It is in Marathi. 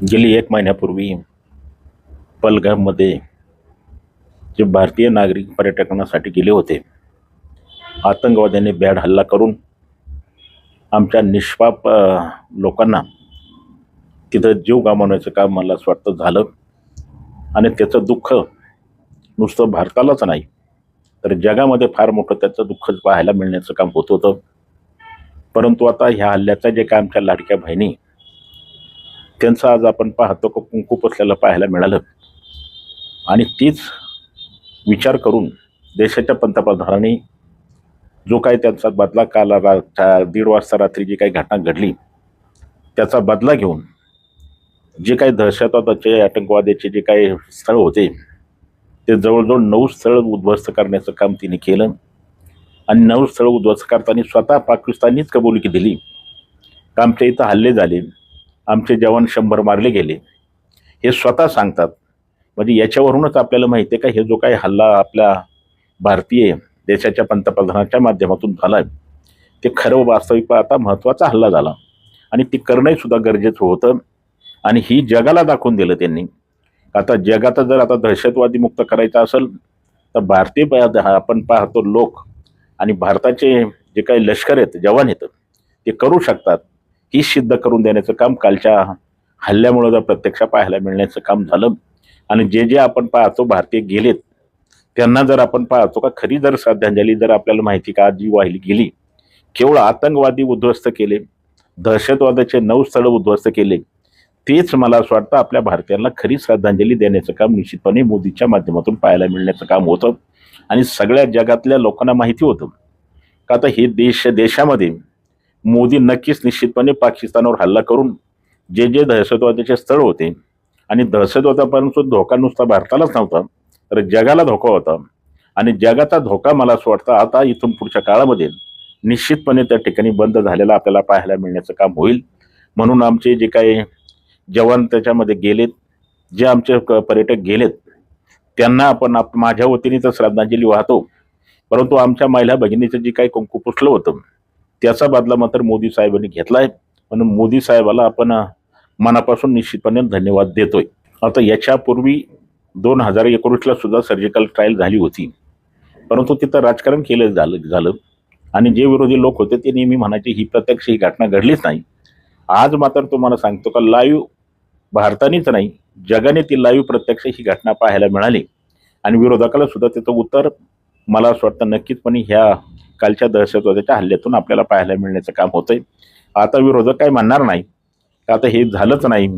गेली एक महिन्यापूर्वी पलगाममध्ये जे भारतीय नागरिक पर्यटकांसाठी गेले होते आतंकवाद्यांनी बॅड हल्ला करून आमच्या निष्पाप लोकांना तिथं जीव गमावण्याचं काम मला असं वाटतं झालं. आणि त्याचं दुःख नुसतं भारतालाच नाही तर जगामध्ये फार मोठं त्याचं दुःख पाहायला मिळण्याचं काम होत होतं. परंतु आता ह्या हल्ल्याचा जे काय आमच्या लाडक्या बहिणी त्यांचं आज आपण पाहतो की कुंकू पसलेलं पाहायला मिळालं. आणि तीच विचार करून देशाच्या पंतप्रधानांनी जो काही त्यांचा बदला काल रा दीड वाजता रात्री जी काही घटना घडली त्याचा बदला घेऊन जे काही दहशतवादाचे आतंकवादाचे जे काही स्थळ होते ते जवळजवळ नऊ स्थळ उद्ध्वस्त करण्याचं काम तिने केलं. आणि नऊ स्थळ उद्ध्वस्त करताना स्वतः पाकिस्ताननीच कबुली दिली का आमच्या इथं हल्ले झाले. आमचे जवान शंभर मारले गेले. हे स्वतः सांगतात. म्हणजे याच्यावरूनच आपल्याला माहिती आहे का हे जो काही हल्ला आपल्या भारतीय देशाच्या पंतप्रधानाच्या माध्यमातून झाला ते खरं वास्तविक आता महत्त्वाचा हल्ला झाला. आणि ती करणंही सुद्धा गरजेचं होतं. आणि ही जगाला दाखवून दिलं त्यांनी. आता जगात जर आता दहशतवादी मुक्त करायचं असेल तर भारतीय प- आपण पाहतो लोक आणि भारताचे जे काही लष्कर आहेत जवान आहेत ते करू शकतात. ही सिद्ध करून देण्याचं काम कालच्या हल्ल्यामुळं जर प्रत्यक्ष पाहायला मिळण्याचं काम झालं आणि जे जे आपण पाहतो भारतीय गेलेत त्यांना जर आपण पाहतो का खरी जर श्रद्धांजली जर आपल्याला माहिती का जी वाहिली गेली केवळ आतंकवादी उद्ध्वस्त केले दहशतवादाचे नऊ स्थळं उद्ध्वस्त केले तेच मला असं वाटतं आपल्या भारतीयांना खरी श्रद्धांजली देण्याचं काम निश्चितपणे मोदीच्या माध्यमातून पाहायला मिळण्याचं काम होतं. आणि सगळ्या जगातल्या लोकांना माहिती होतं. का आता हे देश देशामध्ये मोदी नक्कीच निश्चितपणे पाकिस्तानावर हल्ला करून जे जे दहशतवादाचे स्थळ होते आणि दहशतवादापर्यंत धोका नुसता भारतालाच नव्हता तर जगाला धोका होता. आणि जगाचा धोका मला असं वाटतं आता इथून पुढच्या काळामध्ये निश्चितपणे त्या ठिकाणी बंद झालेला आपल्याला पाहायला मिळण्याचं काम होईल. म्हणून आमचे जे काही जवान त्याच्यामध्ये गेलेत जे आमचे क- पर्यटक गेलेत त्यांना आपण आप माझ्या वतीने तर श्रद्धांजली वाहतो. परंतु आमच्या महिला भगिनीचं जे काही कुंकू पुसलं होतं त्याचा बदला मात्र मोदी साहेबांनी आहे म्हणून मोदी साहेबाला आपण मनापासून निश्चितपणे धन्यवाद देतोय. आता याच्यापूर्वी दोन हजार एकोणीसला सुद्धा सर्जिकल ट्रायल झाली होती. परंतु तिथं राजकारण केलं झालं झालं. आणि जे विरोधी लोक होते ते नेहमी म्हणायचे ही प्रत्यक्ष ही घटना घडलीच नाही. आज मात्र तुम्हाला सांगतो का लाईव्ह भारतानेच नाही जगाने ती लाईव्ह प्रत्यक्ष ही घटना पाहायला मिळाली. आणि विरोधकाला सुद्धा त्याचं उत्तर मला असं वाटतं नक्कीचपणे ह्या कालच्या दहशतवाद्याच्या हल्ल्यातून आपल्याला पाहायला मिळण्याचं काम होतंय. आता विरोधक काय म्हणणार नाही. आता हे झालंच नाही.